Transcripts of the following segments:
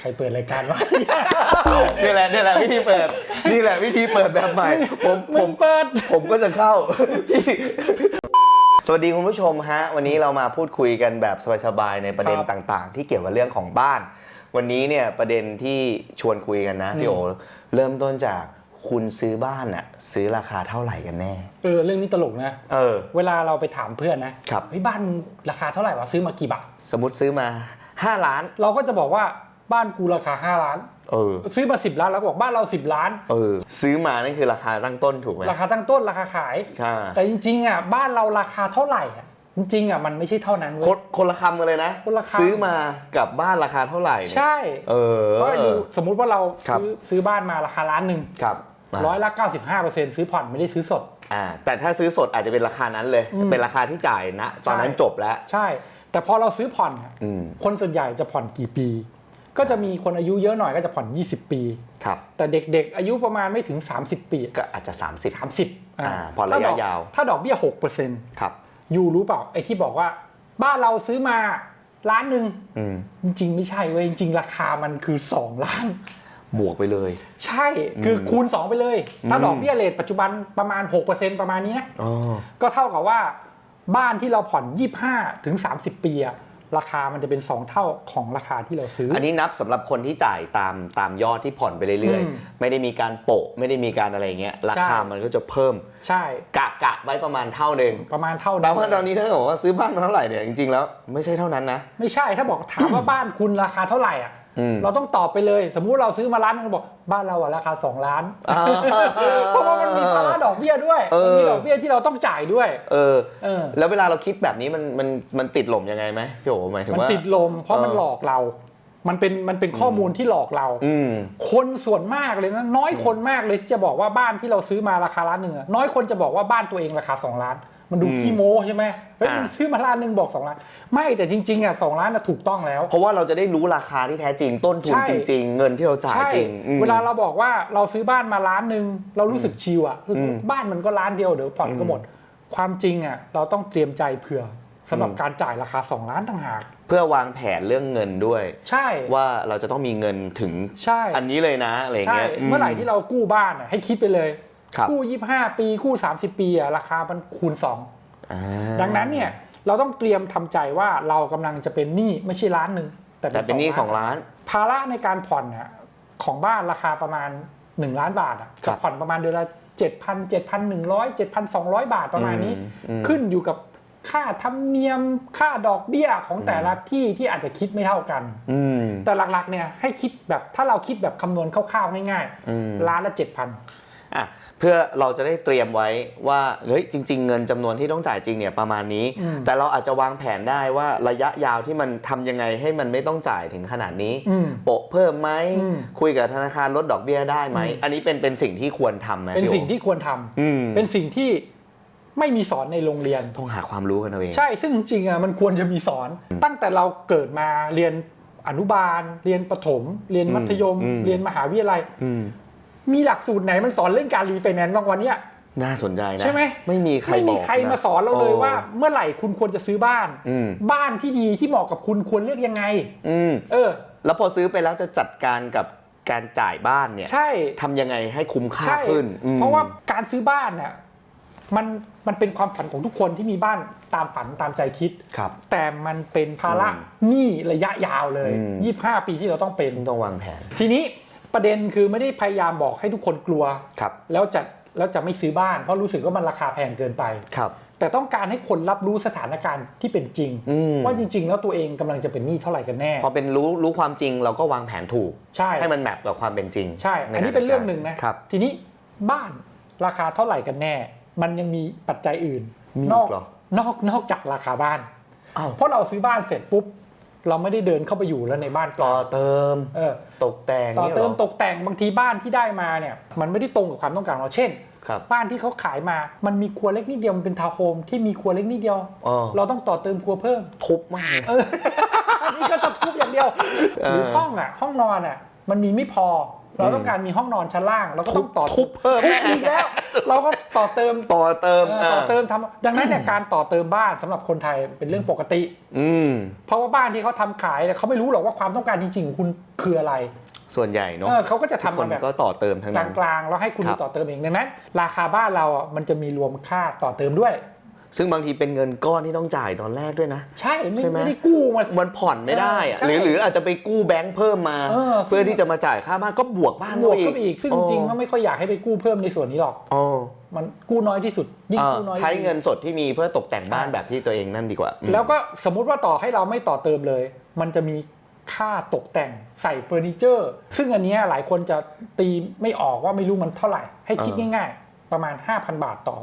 ใครเปิดรายการวะ นี่แหละนี่แหละวิธีเปิด นี่แหละวิธีเปิดแบบใหม่ ผมผมึมงเปิด ผมก็จะเข้าพี่สวัสดีคุณผู้ชมฮะ วันนี้เรามาพูดคุยกันแบบสบายๆในประเด็นครับต่างๆ ที่เกี่ยวกับเรื่องของบ้าน วันนี้เนี่ยประเด็นที่ชวนคุยกันนะพี่โอเริ่มต้นจากคุณซื้อบ้านอะซื้อราคาเท่าไหร่กันแน่ เออเรื่องนี้ตลกนะ เออ เวลาเราไปถามเพื่อนนะครับ เฮ้ยบ้านมึงราคาเท่าไหร่วะซื้อมากี่บาท สมมติซื้อมา 5 ล้าน เราก็จะบอกว่า บ้านกูราคา 5 ล้าน เออ ซื้อมา 10 ล้านแล้วก็บอกบ้านเรา 10 ล้าน เออ ซื้อมานั่นคือราคาตั้งต้นถูกไหมราคาตั้งต้นราคาขาย ใช่แต่จริงๆอะบ้านเราราคาเท่าไหร่อะจริงๆอะมันไม่ใช่เท่านั้นเว้คยนคนละคำกันเลยนะ คนละคำ ซื้อมากับบ้านราคาเท่าไหร่เนี่ยใช่เออ เพราะอยู่สมมุติว่าเราครับ ซื้อซื้อบ้านมาราคาล้านหนึ่งครับมาร้อยละ95%ซื้อผ่อนไม่ได้ซื้อสด อ่า แต่ถ้าซื้อสดอาจจะเป็นราคานั้นเลย อืม เป็นราคาที่จ่ายนะ ตอนนั้นใช่จบแล้ว ใช่ แต่พอเราซื้อผ่อนอะอืม คนส่วนใหญ่จะผ่อนกี่ปี ก็จะมีคนอายุเยอะหน่อยก็จะผ่อน 20 ปี ครับ แต่เด็กๆ อายุประมาณไม่ถึง 30 ปี ก็อาจจะ 30 30อ่าผ่อนระยะถ้ดกยาว ถ้าดอกเบี้ย6%ครับยูรู้เปล่าไอ้ที่บอกว่าบ้านเราซื้อมาล้านหนึ่งอืมจริง ๆ ไม่ใช่เว้ยจริง ๆ ราคามันคือ 2 ล้าน บวกไปเลย ใช่คืออมคูณ 2 ไปเลย ถ้าอืมดอกเบี้ยเรทปัจจุบันประมาณ 6%ประมาณนี้นะอ๋อก็เท่ากับว่าบ้านที่เราผ่อน 25ถึง30 ปีอะ ราคามันจะเป็น 2 เท่าของราคาที่เราซื้อ อัอันนี้นับสำหรับคนที่จ่ายตามตามยอดที่ผ่อนไปเรื่อยอืมๆไม่ได้มีการโปะไม่ได้มีการอะไรเงี้ยราคาใช่มันก็จะเพิ่ม ใช่กะกะไว้ประมาณเท่าหนึ่งประมาณเท่าแต่ว่าตอนนี้ถ้าเกิดว่าซื้อบ้านมาเท่าไหร่เนี่ยจริงๆแล้วไม่ใช่เท่านั้นนะ ไม่ใช่ถ้าบอกถามว่าบ้านคุณราคาเท่าไหร่อะอืม เราต้องตอบไปเลย สมมุติเราซื้อมาล้านหนึงเราบอกบ้านเราอะราคา 2 ล้านอ่าเพราะว่ามันมีภาระดอกเบี้ยด้วยเออมันมีดอกเบี้ยที่เราต้องจ่ายด้วยเออเออ แล้วเวลาเราคิดแบบนี้มันมันมันติดหล่มยังไงไหมพี่โอหมายถึงมันว่าติดลมเพราะมันเออหลอกเรา มันเป็นมันเป็นข้อมูลที่หลอกเราอืมคนส่วนมากเลยนะน้อยคนมากเลยที่จะบอกว่าบ้านที่เราซื้อมาราคาล้านหนึ่งอะน้อยคนจะบอกว่าบ้านตัวเองราคา 2 ล้าน มันดูอืมขี้โม้ใช่ไหมเฮ้ยอ่ามันซื้อมาล้านหนึ่งบอก2ล้าน ไม่แต่จริงๆอะสองล้านน่ะถูกต้องแล้ว เพราะว่าเราจะได้รู้ราคาที่แท้จริงต้นทุนใช่จริง ๆ เงินที่เราจ่ายใช่จริงอืมเวลาเราบอกว่าเราซื้อบ้านมาล้านหนึ่งเรารู้สึกชิวอะคืออมบ้านมันก็ล้านเดียวเดี๋ยวผ่อนก็หมด ความจริงอะเราต้องเตรียมใจเผื่อสำหรับอืมการจ่ายราคา 2 ล้านต่างหาก เพื่อวางแผนเรื่องเงินด้วย ใช่ว่าเราจะต้องมีเงินถึงใช่อันนี้เลยนะอะไรใช่เงี้ยเมื่อไหร่ที่เรากู้บ้านอะให้คิดไปเลย ครับกู้25 ปีกู้30 ปีอะราคามันคูณ2อ่าดังนั้นเนี่ยเราต้องเตรียมทำใจว่าเรากำลังจะเป็นหนี้ไม่ใช่ล้านหนึ่งแต่แต่เป็นหนี้สองล้าน ภาระในการผ่อนน่ะของบ้านราคาประมาณ 1 ล้านบาทอะครัจะบผ่อนประมาณเดือนละ7,000 7,100 7,200 บาทประมาณนี้อืมอืมขึ้นอยู่กับค่าธรรมเนียมค่าดอกเบี้ยของแต่ละที่ที่อาจจะคิดไม่เท่ากันอืมแต่หลักๆเนี่ยให้คิดแบบถ้าเราคิดแบบคำนวณคร่าวๆง่ายอืมๆล้านละ7,000 อะเพื่อเราจะได้เตรียมไว้ว่าเฮ้ยจริง ๆ เงินจำนวนที่ต้องจ่ายจริงเนี่ยประมาณนี้อืมแต่เราอาจจะวางแผนได้ว่าระยะยาวที่มันทำยังไงให้มันไม่ต้องจ่ายถึงขนาดนี้อืมโปะเพิ่มไหมอืมคุยกับธนาคารลดดอกเบี้ยได้ไหมอืมอันนี้เป็นเป็นสิ่งที่ควรทำไหมเป็นพี่โอสิ่งที่ควรทำอืมเป็นสิ่งที่ไม่มีสอนในโรงเรียนต้องหาความรู้กันเอาเองใช่ซึ่งจริงๆอะมันควรจะมีสอน ตั้งแต่เราเกิดมาเรียนอนุบาล เรียนประถม เรียนมัธยมอืมเรียนมหาวิทยาลัยอื มมีหลักสูตรไหนมันสอนเรื่องการรีไฟแนนซ์บางวันเนี้ยน่าสนใจนะใช่ไหมไม่มีใครไม่บมีอกใครนะมาสอนเราเลยโว่า เมื่อไหร่คุณควรจะซื้อบ้านอืมบ้านที่ดีที่เหมาะกับคุณควรเลือกยังไงอืมเออ แล้วพอซื้อไปแล้วจะจัดการกับการจ่ายบ้านเนี่ย ใช่ทำยังไงให้คุ้มค่าใช่ขึ้นอืมเพราะว่าการซื้อบ้านเนี่ยมันมันเป็นความฝันของทุกคนที่มีบ้านตามฝันตามใจคิดครับ แต่มันเป็นภาระอืมหนี้ระยะยาวเลยอืม25 ปีที่เราต้องเป็นต้องวางแผน ทีนี้ ประเด็นคือไม่ได้พยายามบอกให้ทุกคนกลัวครับแล้วจะแล้วจะไม่ซื้อบ้านเพราะรู้สึกว่ามันราคาแพงเกินไปครับ แต่ต้องการให้คนรับรู้สถานการณ์ที่เป็นจริงอืมว่าจริง ๆ แล้วตัวเองกำลังจะเป็นหนี้เท่าไหร่กันแน่ พอเป็นรู้รู้ความจริงเราก็วางแผนถูก ใช่ให้มันแมปกับความเป็นจริง ใช่ อันนี้เป็นเรื่องหนึ่งนะครับทีนี้บ้านราคาเท่าไหร่กันแน่ มันยังมีปัจจัยอื่นมีนอกเหรอนอกนอกจากราคาบ้านอ้าวเพราะเราซื้อบ้านเสร็จปุ๊บ เราไม่ได้เดินเข้าไปอยู่แล้วในบ้านเปต่ล่าอเติมเออตกแต่งต่อนี่ยหรเติมตกแต่งบางทีบ้านที่ได้มาเนี่ยมันไม่ได้ตรงกับความต้องการของเราเช่นครับบ้านที่เขาขายมา มันมีครัวเล็กนิดเดียว มันเป็นทาวน์โฮมที่มีครัวเล็กนิดเดียวอ๋อเราต้องต่อเติมครัวเพิ่ม ทุบมากเลยเอออันนี้ก็จะทุบอย่างเดียวเออหรือห้องอะ ห้องนอนอะ มันมีไม่พอ เราต้องการมีห้องนอนชั้นล่าง เราก็ต้องต่อทุบเพิ่มทุบอีกแล้ว เราก็ต่อเติมต่อเติมเออต่อเติมอ่าทำดังนั้นเนี่ยการต่อเติมบ้านสำหรับคนไทยเป็นเรื่องปกติ อืม เพราะว่าบ้านที่เขาทำขายเนี่ยเขาไม่รู้หรอกว่าความต้องการจริงๆของคุณคืออะไรส่วนใหญ่เนาะเออเขาก็จะทุกทำคมานแบบ ก็ต่อเติมทั้งกนั้นลางๆแล้วให้คุณครัไปบต่อเติมเองดังนั้น ราคาบ้านเราอะมันจะมีรวมค่าต่อเติมด้วย ซึ่งบางทีเป็นเงินก้อนที่ต้องจ่ายตอนแรกด้วยนะ ใช่ไม่ใช่ไหม ไม่ได้กู้มา มันผ่อนไม่ได้อะใช่หรือหรืออาจจะไปกู้แบงค์เพิ่มมา เออ เพื่อที่จะมาจ่ายค่าบ้านก็บวกบ้านบวกเข้าขึ้นไปอีกซึ่งจริงๆก็ไม่ค่อยอยากให้ไปกู้เพิ่มในส่วนนี้หรอก อ๋อมันกู้น้อยที่สุดยิ่งอ่ากู้น้อยใช้เงินสดที่มีเพื่อตกแต่งบ้านอ่าแบบที่ตัวเองนั่นดีกว่าอืมแล้วก็สมมุติว่าต่อให้เราไม่ต่อเติมเลย มันจะมีค่าตกแต่งใส่เฟอร์นิเจอร์ ซึ่งอันเนี้ยหลายคนจะตีไม่ออกว่าไม่รู้มันเท่าไหร่ ให้คิดง่าย ๆ ประมาณ 5,000 บาทต่อ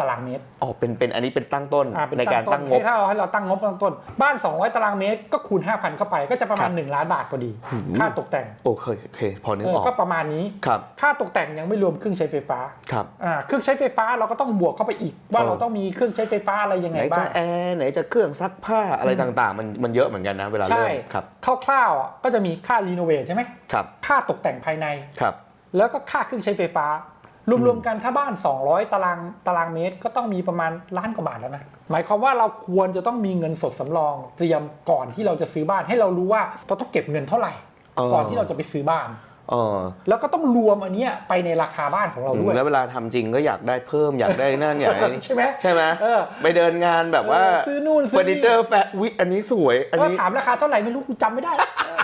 ตารางเมตรอ๋อเป็นเป็นอันนี้เป็นตั้งต้นอ่าเป็นในการต้ตั้นงงบให้ถ้าเราให้เราตั้งงบตั้งต้น บ้าน 200 ตารางเมตรก็คูณ 5,000 เข้าไปก็จะประมาณครับ1ล้านบาทพอดี ค่าตกแต่งโอเคโอเค พอนึกเออออกก็ประมาณนี้ครับค่าตกแต่งยังไม่รวมเครื่องใช้ไฟฟ้าครับอ่าเครื่องใช้ไฟฟ้าเราก็ต้องบวกเข้าไปอีก ว่าเออเราต้องมีเครื่องใช้ไฟฟ้าอะไรยังไหไงนบ้าจะงแอร์ไหนจะเครื่องซักผ้าอะไรอืมต่างๆ มันมันเยอะเหมือนกันนะเวลาใช่เริ่มครับคร่าวๆอะก็จะมีค่ารีโนเวทใช่ไหมครับค่าตกแต่งภายในครับแล้วก็ค่าเครื่องใช้ไฟฟ้า รวมๆกันถ้าบ้าน 200 ตารางตารางเมตรก็ต้องมีประมาณล้านกว่าบาทแล้วนะหมายความว่าเราควรจะต้องมีเงินสดสำรอง เตรียมก่อนที่เราจะซื้อบ้านให้เรารู้ว่าเราต้องเก็บเงินเท่าไหร่ ก่อนที่เราจะไปซื้อบ้าน เออแล้วก็ต้องรวมอันเนี้ยไปในราคาบ้านของเราด้วย แล้วเวลาทำจริงก็อยากได้เพิ่มอยากได้นั่นอยากได้นี่ใช่ไหมใช่ไหมเออไปเดินงานแบบว่าเออซื้อนู่นซื้เฟออร์นิเจอร์แฟร์วิอันนี้สวย อันก็นี้ถามราคาเท่าไหร่ไม่รู้กูจำไม่ได้เออ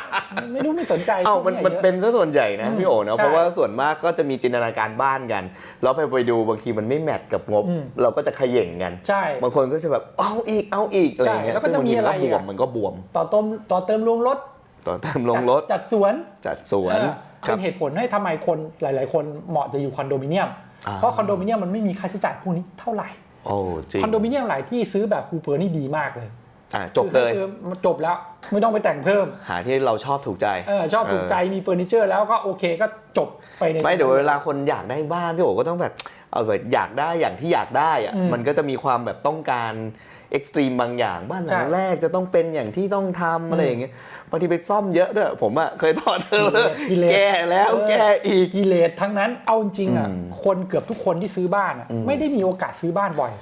ไม่รู้ไม่สนใจเอ้ามันพวกมันยอะเป็นซะส่วนใหญ่นะอืมพี่โอนะใช่เพราะว่าส่วนมากก็จะมีจินตนาการบ้านกัน แล้วไปไปดูบางทีมันไม่แมทกับงบอืมเราก็จะเขย่งกันใช่บางคนก็จะแบบเอาอีกเอาอีกอะไรอย่างเงี้ยใช่แล้วก็จะมีซึ่งบางทีอะไรมันก็บวอะมมันก็บวม ต่อเติมต่อเติมรวมรถต่อเติมลงรถจัดจัดสวนจัดสวน เออครัเป็บนเหตุผลให้ทำไมคนหลาย ๆ คนเหมาะจะอยู่คอนโดมิเนียมอ่าเพราะคอนโดมิเนียมมันไม่มีค่าใช้จ่ายพวกนี้เท่าไหร่โอ้จริงคอนโดมิเนียมหลายที่ซื้อแบบคูเปอร์นี่ดีมากเลยอะจบเลยคือมันจบแล้วไม่ต้องไปแต่งเพิ่ม หาที่เราชอบถูกใจเออชอบถูกใจมีเฟอร์นิเจอร์แล้วก็โอเคก็จบไปในไม่เดี๋ยวเวลาคนอยากได้บ้านพี่โอก็ต้องแบบเอาแบบอยากได้อย่างที่อยากได้อะอืมมันก็จะมีความแบบต้องการ เอ็กซ์ตรีมบางอย่างบ้านหลัใช่งแรกจะต้องเป็นอย่างที่ต้องทำอะไรอย่างเงี้ยบางทีไปซ่อมเยอะด้วยผมอะเคยต่อเติมแล้วกิเลสแก้แล้วเออแก้อีกกิเลสทั้งนั้นเอาจริงๆอะอืมคนเกือบทุกคนที่ซื้อบ้านอะอืมไม่ได้มีโอกาสซื้อบ้านบ่อย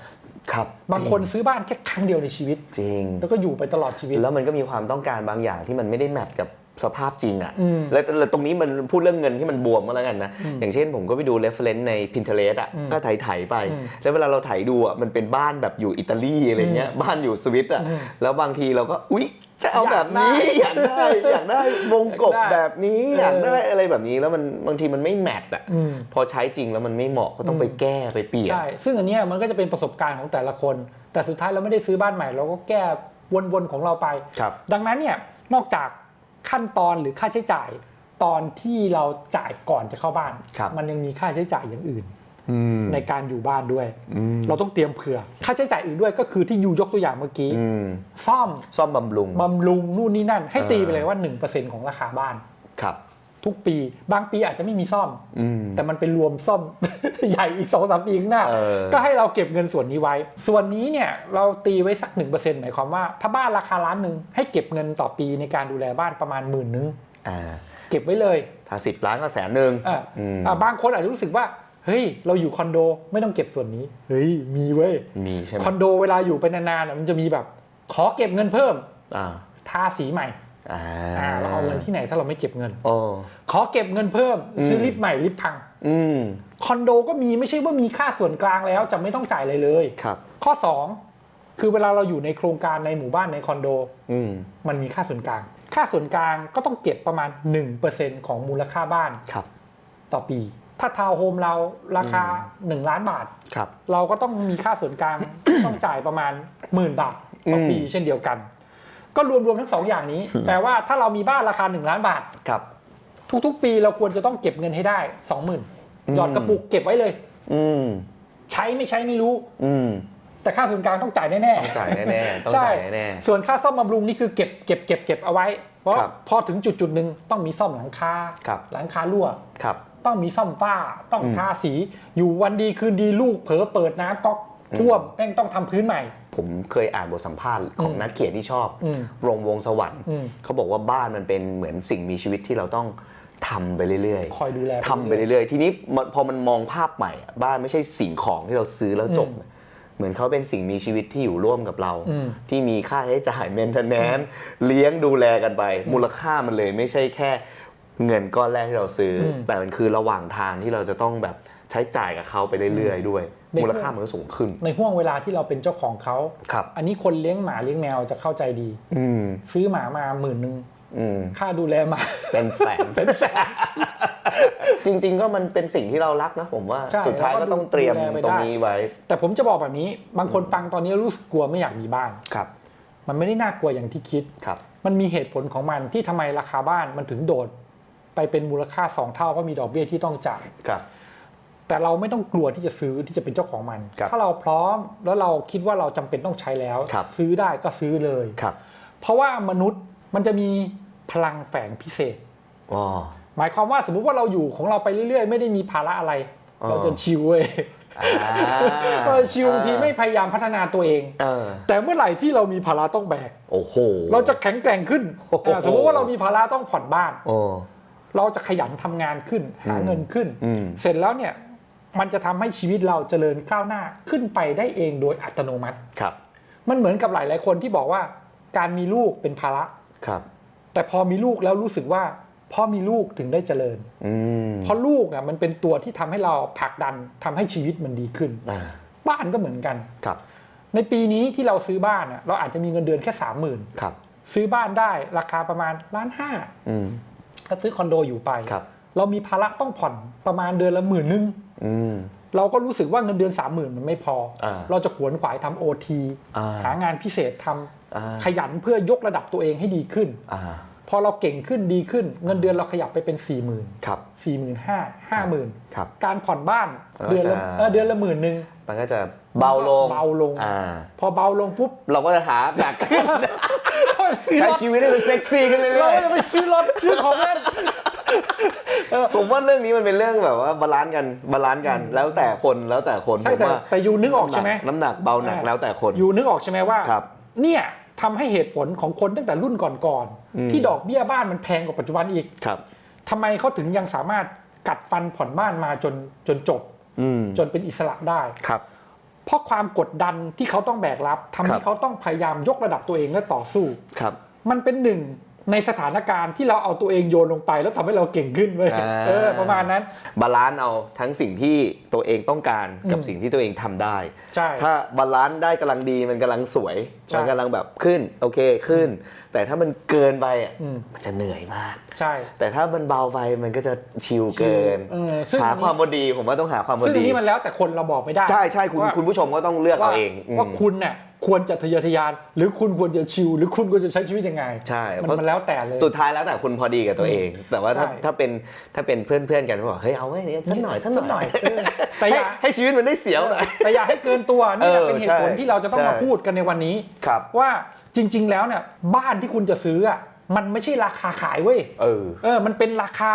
ครับบางคนซื้อบ้านแค่ครั้งเดียวในชีวิต จริง แล้วก็อยู่ไปตลอดชีวิต แล้วมันก็มีความต้องการบางอย่างที่มันไม่ได้แมทกับ สภาพจริงอะอืมแล้วแล้วตรงนี้มันพูดเรื่องเงินที่มันบวมก็แล้วกันนะอืมอย่างเช่นผมก็ไปดู reference ใน Pinterest อะอืมก็ไถๆไปอืมแล้วเวลาเราไถดูอะมันเป็นบ้านแบบอยู่อิตาลีอะไรเงี้ยบ้านอยู่สวิตอะอืมแล้วบางทีเราก็อุ๊ยจะเอาแบบนี้อยากได้อยากได้วงกบอยากได้แบบนี้เออออยากได้อะไรแบบนี้แล้วมันบางทีมันไม่แมทอะอืมพอใช้จริงแล้วมันไม่เหมาะก็ต้องอืมไปแก้ไปเปลี่ยนใช่ซึ่งอันเนี้ยมันก็จะเป็นประสบการณ์ของแต่ละคน แต่สุดท้ายเราไม่ได้ซื้อบ้านใหม่ เราก็แก้วนๆของเราไปครับดังนั้นเนี่ยนอกจาก ขั้นตอนหรือค่าใช้จ่ายตอนที่เราจ่ายก่อนจะเข้าบ้าน ครับ มันยังมีค่าใช้จ่ายอย่างอื่น อืมในการอยู่บ้านด้วย อืมเราต้องเตรียมเผื่อ ค่าใช้จ่ายอื่นด้วยก็คือที่ยูยกตัวอย่างเมื่อกี้ อืมซ่อมซ่อมบำรุงบำรุงนู่นนี่นั่น ให้ตีไปเออเลยว่า 1%ของราคาบ้าน ครับ ทุกปี บางปีอาจจะไม่มีซ่อมอืมแต่มันเป็นรวมซ่อม ใหญ่อีก2อสปีข้างหน้าเออก็ให้เราเก็บเงินส่วนนี้ไว้ ส่วนนี้เนี่ยเราตีไว้สัก1%หมายความว่าถ้าบ้านราคาล้านหนึ่งให้เก็บเงินต่อปีในการดูแลบ้านประมาณหมื่นนึงอ่าเก็บไว้เลย ถ้าสิบล้านก็แสนหนึ่งอะอืมอะบางคนอาจจะรู้สึกว่าเฮ้ย เราอยู่คอนโดไม่ต้องเก็บส่วนนี้ เฮ้ย มีเว้ย มีใช่ไหมคอนโดเวลาอยู่ไปนานๆอะมันจะมีแบบ ขอเก็บเงินเพิ่มอ่าทาสีใหม่ อ่าอ่าเราเอาเงินที่ไหนถ้าเราไม่เก็บเงินโอ้ขอเก็บเงินเพิ่มอืมซื้อลิฟต์ใหม่ลิฟต์พังอืมคอนโดก็มีไม่ใช่ว่ามีค่าส่วนกลางแล้วจะไม่ต้องจ่ายอะไรเลยครับ ข้อ2คือเวลาเราอยู่ในโครงการในหมู่บ้านในคอนโดอืมมันมีค่าส่วนกลาง ค่าส่วนกลางก็ต้องเก็บประมาณ 1%ของมูลค่าบ้านครับ ต่อปี ถ้าทาวน์โฮมเราราคา 1 ล้านบาทครับ เราก็ต้องมีค่าส่วนกลางต้องจ่ายประมาณหมื่นบาทต่อปีอืมเช่นเดียวกัน ก็รวมๆทั้งสองอย่างนี้แปลว่าถ้าเรามีบ้านราคา 1 ล้านบาท ครับ ทุกๆ ปีเราควรจะต้องเก็บเงินให้ได้ 20,000หยอดกระปุกเก็บไว้เลย อืม ใช้ไม่ใช้ไม่รู้ อืม แต่ค่าส่วนกลางต้องจ่ายแน่ๆ ต้องจ่ายแน่ๆ ต้องใช่จ่ายแน่ส่วนค่าซ่อมบำรุงนี่คือเก็บเก็บเก็บเก็บเอาไว้ เพราะครับพอถึงจุดจุดหนึ่งต้องมีซ่อมหลังคาครับหลังคารั่วๆครับต้องมีซ่อมฝ้า ต้องอืมทาสี อยู่วันดีคืนดีลูกเผลอเปิดน้ำก๊อก ท่วมแม่งต้องทำพื้นใหม่ ผมเคยอ่านบทสัมภาษณ์ของอืมนักเขียนที่ชอบอืมโรงวงสวรรค์อืมเขาบอกว่าบ้านมันเป็นเหมือนสิ่งมีชีวิตที่เราต้องทำไปเรื่อยคอยดูแลๆทำไปเรื่อยๆ ทีนี้มันพอมันมองภาพใหม่อะบ้านไม่ใช่สิ่งของที่เราซื้อแล้วจบ เหมือนเขาเป็นสิ่งมีชีวิตที่อยู่ร่วมกับเราอืมที่มีค่าใช้จ่ายเมนเทนแนนเลี้ยงดูแลกันไป มูลค่ามันเลยไม่ใช่แค่เงินก้อนแรกที่เราซื้ออมแต่มันคือระหว่างทางที่เราจะต้องแบบ ใช้จ่ายกับเขาไปเรื่อยๆด้วยในมูลค่ามันก็สูงขึ้น ในห่วงเวลาที่เราเป็นเจ้าของเขาครับ อันนี้คนเลี้ยงหมาเลี้ยงแมวจะเข้าใจดี อืมซื้อหมามาหมื่นหนึ่งอืมค่าดูแลหมาเป็นแสนเป็นแสนจริง ๆ ก็มันเป็นสิ่งที่เรารักนะผมว่าใช่สุดท้ายแล้วก็ก็ต้องเตรียมดูแลไปตรงได้นี้ไว้ แต่ผมจะบอกแบบนี้ บางคนฟังตอนนี้รู้สึกกลัวไม่อยากมีบ้านครับ มันไม่ได้น่ากลัวอย่างที่คิดครับ มันมีเหตุผลของมันที่ทำไมราคาบ้านมันถึงโดด ไปเป็นมูลค่าสองเท่าเพราะมีดอกเบี้ยที่ต้องจ่ายครับ แต่เราไม่ต้องกลัวที่จะซื้อที่จะเป็นเจ้าของมันครับถ้าเราพร้อมแล้วเราคิดว่าเราจำเป็นต้องใช้แล้วครับซื้อได้ก็ซื้อเลยครับเพราะว่ามนุษย์มันจะมีพลังแฝงพิเศษอ๋อหมายความว่าสมมุติว่าเราอยู่ของเราไปเรื่อยๆ ไม่ได้มีภาระอะไรอ๋อเราจะชิวเว้ยอ่าเราจะชิวบางทีไม่พยายามพัฒนาตัวเองเออแต่เมื่อไหร่ที่เรามีภาระต้องแบกโอ้โหเราจะแข็งแกร่งขึ้นโอ้โหอ่าสมมติว่าเรามีภาระต้องผ่อนบ้านโอ้เราจะขยันทำงานขึ้น หาอืมเงินขึ้นอืมเสร็จแล้วเนี่ย มันจะทำให้ชีวิตเราเจริญก้าวหน้าขึ้นไปได้เองโดยอัตโนมัติครับ มันเหมือนกับหลาย ๆ คนที่บอกว่า การมีลูกเป็นภาระครับ แต่พอมีลูกแล้วรู้สึกว่าพ่อมีลูกถึงได้เจริญอืมเพราะลูกอะมันเป็นตัวที่ทำให้เราผลักดันทำให้ชีวิตมันดีขึ้นอ่าบ้านก็เหมือนกันครับ ในปีนี้ที่เราซื้อบ้านอะเราอาจจะมีเงินเดือนแค่สามหมื่นครับซื้อบ้านได้ราคาประมาณล้านห้าอืมถ้าซื้อคอนโดอยู่ไปครับเรามีภาระต้องผ่อนประมาณเดือนละหมื่นนึงอืม เราก็รู้สึกว่าเงินเดือนสามหมื่นมันไม่พออ่าเราจะขวนขวายทำโอทีอ่าหางานพิเศษทำอ่าขยันเพื่อยกระดับตัวเองให้ดีขึ้นอ่าพอเราเก่งขึ้นดีขึ้น เงินเดือนเราขยับไปเป็น4ี่หมื่นครับสี่หมื่นห้าห้าหมื่นครับการผ่อนบ้านเออเดือนละจะเออเดือนละหมื่นหนึ่งมันก็จะเบาลงเบาลงอ่าพอเบาลงปุ๊บเราก็จะหาหนักขึ้นเราไปซื้อใช้รถชีวิตให้มันเซ็กซี่ขึ้นเรื่เราอยก็จะไปซื้อรถซื้อของเล่นเออๆ ผมว่าเรื่องนี้มันเป็นเรื่องแบบว่าบาลานซ์กันบาลานซ์กัน แล้วแต่คนแล้วแต่คนใช่ผมแต่ว่าแต่ยูนึกออกใช่ไหมน้ำหนักเบาหนักแล้วแต่คนยูนึกออกใช่ไหมว่าครับเนี่ยทำให้เหตุผลของคนตั้งแต่รุ่นก่อนอืมๆที่ดอกเบี้ยบ้านมันแพงกว่าปัจจุบันอีกครับทำไมเขาถึงยังสามารถกัดฟันผ่อนบ้านมาจนจนจบอืมจนเป็นอิสระได้ครับเพราะความกดดันที่เขาต้องแบกรับทำครัให้บเขาต้องพยายามยกระดับตัวเองและต่อสู้ครับ มันเป็นหนึ่ง ในสถานการณ์ที่เราเอาตัวเองโยนลงไป แล้วทำให้เราเก่งขึ้นเว้ยอ่าเออประมาณนั้น บาลานซ์เอาทั้งสิ่งที่ตัวเองต้องการกับอืมสิ่งที่ตัวเองทำได้ใช่ถ้าบาลานซ์ได้กำลังดีมันกำลังสวยใช่มันกำลังแบบขึ้นโอเคขึ้น แต่ถ้ามันเกินไปอะอืม มันจะเหนื่อยมาก ใช่ แต่ถ้ามันเบาไปมันก็จะชิลเกิน เออซึ่ง หาอันนี้ความพอดีผมว่าต้องหาความพอซึ่งอัดีนนี้มันแล้วแต่คนเราบอกไม่ได้ใช่ใช่คุณว่าคุณผู้ชมก็ต้องเลือกเอาว่าเองอืม ว่าคุณเนี่ยควรจะทะเยอทะยาน หรือคุณควรจะชิลหรือคุณควรจะใช้ชีวิตยังไงใช่มันเพราะ มันแล้วแต่เลย สุดท้ายแล้วแต่คุณพอดีกับตัวเอง แต่ว่าถ้าใช่ ถ้าเป็นถ้าเป็นเพื่อนเพื่อนๆกันก็บอกเฮ้ยเอาไว้เนี่ยสักหน่อยสักหน่อยเออแต่อให้ย่า ให้ชีวิตมันได้เสียวหน่อย แต่อย่าให้เกินตัวนี่แหละเออเป็นเหตุผลใช่ที่เราจะต้องใช่มาพูดกันในวันนี้ ครับ ว่า จริง ๆ แล้วเนี่ยบ้านที่คุณจะซื้ออะมันไม่ใช่ราคาขายเว้ยเออ เออ มันเป็นราคา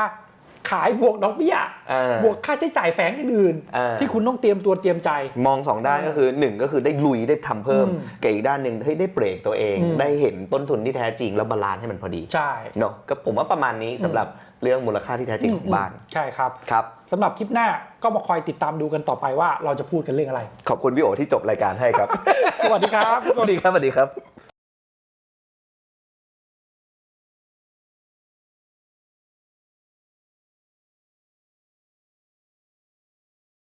ขายบวกดอกเบี้ยอ่าบวกค่าใช้จ่ายแฝงอื่นอ่า ๆที่คุณต้องเตรียมตัวเตรียมใจ มองสองด้านก็คือหนึ่งก็คือได้ลุยได้ทำเพิ่มอืมกับอีกด้านหนึ่งเฮ้ยได้เบรกตัวเอง อืม ได้เห็นต้นทุนที่แท้จริงแล้วบาลานซ์ให้มันพอดีใช่ เนาะก็ผมว่าประมาณนี้สำหรับเรื่องมูลค่าที่แท้จริงของบ้านใช่ครับครับ สำหรับคลิปหน้าก็มาคอยติดตามดูกันต่อไปว่าเราจะพูดกันเรื่องอะไร ขอบคุณพี่โอที่จบรายการให้ครับ สวัสดีครับ สวัสดีครับสวัสดีครับ